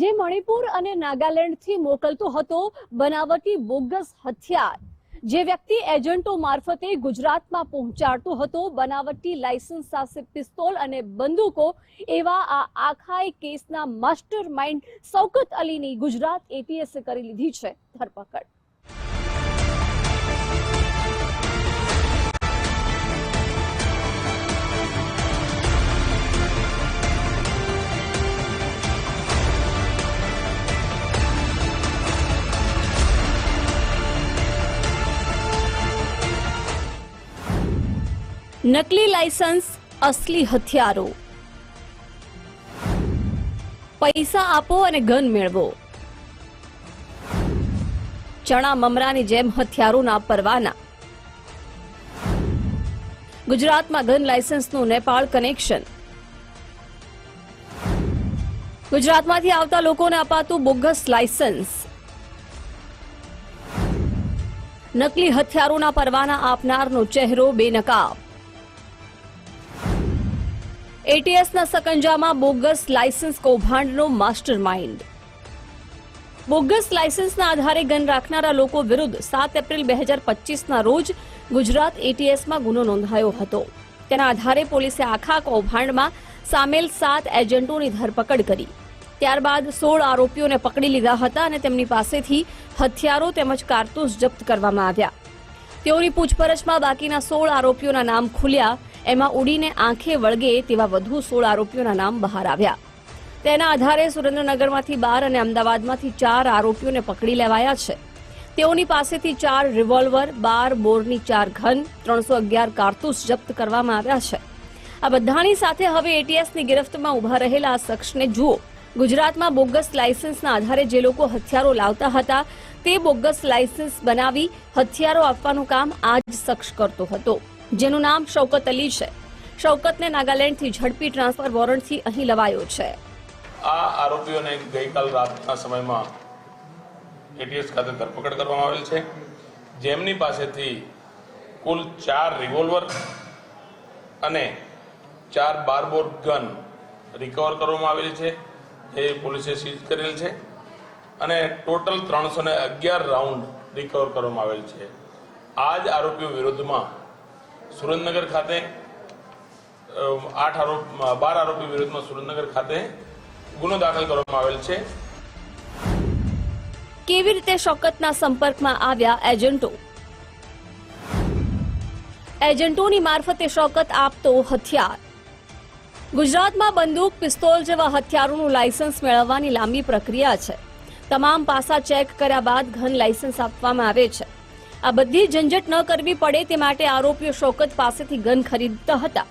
જે મણિપુર અને નાગાલેન્ડથી મોકલતો હતો બનાવટી બોગસ હથિયાર. જે વ્યક્તિ એજન્ટો મારફતે ગુજરાતમાં પહોંચાડતો હતો, બનાવટી લાયસન્સ સાથે પિસ્તોલ અને બંદૂકો એવા આ આખા કેસના માસ્ટર માઇન્ડ સૌકત અલીની ગુજરાત એટીએસે કરી લીધી છે ધરપકડ. નકલી લાયસન્સ, અસલી હથિયારો. પૈસા આપો અને ગન મેળવો. ચણા મમરાની જેમ હથિયારોના પરવાના. ગુજરાતમાં ગન લાયસન્સનું નેપાળ કનેક્શન. ગુજરાતમાંથી આવતા લોકોને અપાતું બોગસ લાયસન્સ. નકલી હથિયારોના પરવાના આપનારનો ચહેરો બેનકાબ. એટીએસના સકંજામાં બોગસ લાયસન્સ કૌભાંડનો માસ્ટર માઇન્ડ બોગસ લાયસન્સના આધારે ગન રાખનારા લોકો વિરુદ્ધ સાત એપ્રિલ બે હજાર પચીસના રોજ ગુજરાત એટીએસમાં ગુનો નોંધાયો હતો. તેના આધારે પોલીસે આખા કૌભાંડમાં સામેલ સાત એજન્ટોની ધરપકડ કરી. ત્યારબાદ સોળ આરોપીઓને પકડી લીધા હતા અને તેમની પાસેથી હથિયારો તેમજ કારતૂસ જપ્ત કરવામાં આવ્યા. તેઓની પૂછપરછમાં બાકીના સોળ આરોપીઓના નામ ખુલ્યા એમાં ઉડીને આંખે વળગે તેવા વધુ સોળ આરોપીઓના નામ બહાર આવ્યા. તેના આધારે સુરેન્દ્રનગરમાંથી બાર અને અમદાવાદમાંથી ચાર આરોપીઓને પકડી લેવાયા છે. તેઓની પાસેથી ચાર રિવોલ્વર, બાર બોરની ચાર ઘન, ત્રણસો અગિયાર કારતૂસ જપ્ત કરવામાં આવ્યા છે. આ બધાની સાથે હવે એટીએસની ગિરફ્તમાં ઊભા રહેલા આ શખ્સને જુઓ. ગુજરાતમાં બોગસ લાયસન્સના આધારે જે લોકો હથિયારો લાવતા હતા, તે બોગસ લાયસન્સ બનાવી હથિયારો આપવાનું કામ આ જ શખ્સ કરતો હતો. જેનું નામ શૌકત અલી છે. શૌકતને નાગાલેન્ડથી ઝડપી ટ્રાન્સફર વોરંટથી અહીં લવાયો છે. આ આરોપીઓને ગઈકાલ રાતના સમયમાં એટીએસ ખાતે ધરપકડ કરવામાં આવેલ છે. જેમની પાસેથી કુલ ચાર રિવોલ્વર અને ચાર બારબોર ગન રિકવર કરવામાં આવેલી છે. એ પોલીસે સીઝ કરેલ છે અને ટોટલ ત્રણસો અગિયાર રાઉન્ડ રિકવર કરવામાં આવેલ છે. આ જ આરોપીઓ વિરુદ્ધમાં સુરેન્દ્રનગર ખાતે આઠ આરોપ, બાર આરોપી વિરુદ્ધમાં સુરેન્દ્રનગર ખાતે ગુનો દાખલ કરવામાં આવેલ છે. કેવી રીતે શોકતના સંપર્કમાં આવ્યા એજન્ટો? એજન્ટોની મારફતે શોકત આપતો હથિયાર. ગુજરાતમાં બંદૂક, પિસ્તોલ જેવા હથિયારોનું લાયસન્સ મેળવવાની લાંબી પ્રક્રિયા છે. તમામ પાસા ચેક કર્યા બાદ ઘન લાયસન્સ આપવામાં આવે છે. આ બધી ઝંઝટ ન કરવી પડે તે માટે આરોપીઓ શોકત પાસેથી ગન ખરીદતા હતા.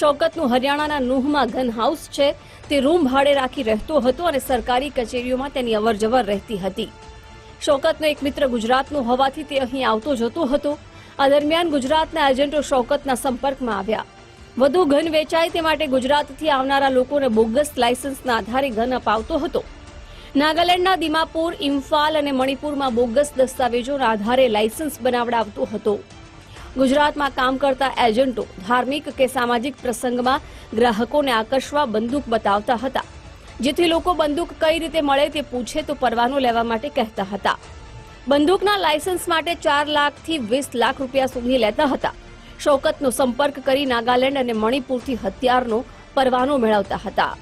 શૌકતનું હરિયાણાના નુહમાં ગન હાઉસ છે. તે રૂમ ભાડે રાખી રહેતો હતો અને સરકારી કચેરીઓમાં તેની અવરજવર રહેતી હતી. શોકતનો એક મિત્ર ગુજરાતનો હોવાથી તે અહીં આવતો જતો હતો. આ દરમિયાન ગુજરાતના એજન્ટો શૌકતના સંપર્કમાં આવ્યા. વધુ ઘન વેચાય તે માટે ગુજરાતથી આવનારા લોકોને બોગસ લાયસન્સના આધારે ઘન અપાવતો હતો. નાગાલેન્ડના દિમાપુર, ઇમ્ફાલ અને મણિપુરમાં બોગસ દસ્તાવેજોના આધારે લાયસન્સ બનાવડાવતો હતો. ગુજરાતમાં કામ કરતા એજન્ટો ધાર્મિક કે સામાજિક પ્રસંગમાં ગ્રાહકોને આકર્ષવા બંદૂક બતાવતા હતા. જેથી લોકો બંદૂક કઈ રીતે મળે તે પૂછે તો પરવાનો લેવા માટે કહેતા હતા. બંદૂકના લાયસન્સ માટે ચાર લાખથી વીસ લાખ રૂપિયા સુધી લેતા હતા. શૌકતનો સંપર્ક કરી નાગાલેન્ડ અને મણિપુરથી હથિયારનો પરવાનો મેળવતા હતા.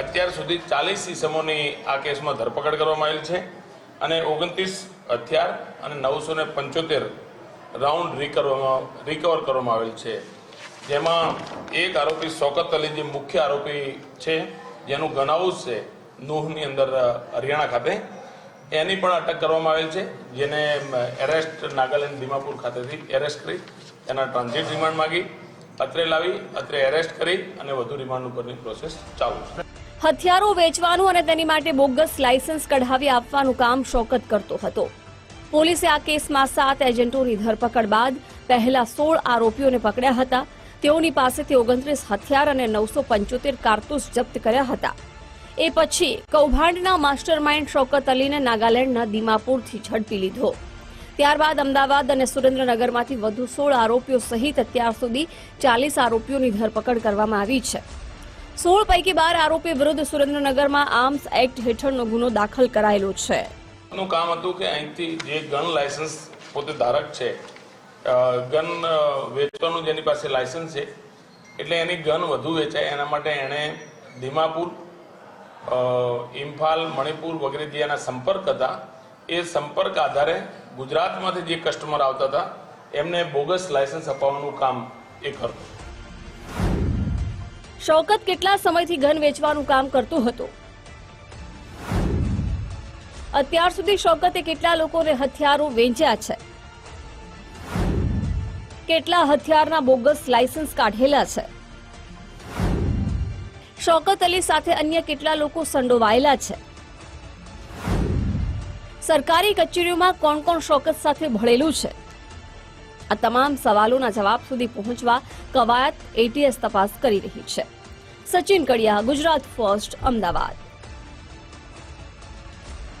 અત્યાર સુધી ચાલીસ ઇસમોની આ કેસમાં ધરપકડ કરવામાં આવેલ છે અને ઓગણત્રીસ હથિયાર અને નવસો ને પંચોતેર રાઉન્ડ રિકવરમાં રિકવર કરવામાં આવેલ છે. જેમાં એક આરોપી શોકત અલી, જે મુખ્ય આરોપી છે, જેનું ગન હાઉસ છે નૂહની અંદર હરિયાણા ખાતે. એની પણ અટક કરવામાં આવેલ છે, જેને એરેસ્ટ નાગાલેન્ડ દિમાપુર ખાતેથી એરેસ્ટ કરી એના ટ્રાન્ઝિટ રિમાન્ડ માગી, અત્રે લાવી, અત્રે એરેસ્ટ કરી અને વધુ રિમાન્ડ ઉપરની પ્રોસેસ ચાલુ છે. હથિયારો વેચવાનું અને તેની માટે બોગસ લાયસન્સ કઢાવી આપવાનું કામ શોકત કરતો હતો. પોલીસે આ કેસમાં સાત એજન્ટોની ધરપકડ બાદ પહેલા સોળ આરોપીઓને પકડ્યા હતા. તેઓની પાસેથી ઓગણત્રીસ હથિયાર અને નવસો પંચોતેર કારતૂસ જપ્ત કર્યા હતા. એ પછી કૌભાંડના માસ્ટર માઇન્ડ શોકત અલીને નાગાલેન્ડના દિમાપુરથી ઝડપી લીધો. ત્યારબાદ અમદાવાદ અને સુરેન્દ્રનગરમાંથી વધુ સોળ આરોપીઓ સહિત અત્યાર સુધી ચાલીસ આરોપીઓની ધરપકડ કરવામાં આવી છે. સોળ પૈકી બાર આરોપી વિરુદ્ધ સુરેન્દ્રનગરમાં આર્મ્સ એક્ટ હેઠળનો ગુનો દાખલ કરાયેલો છે. નું કામ હતું કે અહીંથી જે ગન લાયસન્સ પોતે ધારક છે ગન વેચવાનું જેની પાસે લાયસન્સ છે, એટલે એની ગન વધુ વેચાય. એના માટે એણે દિમાપુર ઇમ્ફાલ, મણિપુર વગેરે જે એના સંપર્ક હતા, એ સંપર્ક આધારે ગુજરાતમાંથી જે કસ્ટમર આવતા હતા, એમને બોગસ લાયસન્સ અપાવવાનું કામ એ કરતો શૌકત કેટલા સમયથી ઘન વેચવાનું કામ કરતો હતો? અત્યાર સુધી શૌકતે કેટલા લોકોને હથિયારો વેચ્યા છે? કેટલા હથિયારના બોગસ લાયસન્સ કાઢેલા છે? શૌકત અલી સાથે અન્ય કેટલા લોકો સંડોવાયેલા છે? સરકારી કચેરીઓમાં કોણ કોણ શૌકત સાથે ભળેલું છે? આ તમામ સવાલોના જવાબ સુધી પહોંચવા કવાયત એટીએસ તપાસ કરી રહી છે. સચિન કડિયા, ગુજરાત ફર્સ્ટ અમદાવાદ.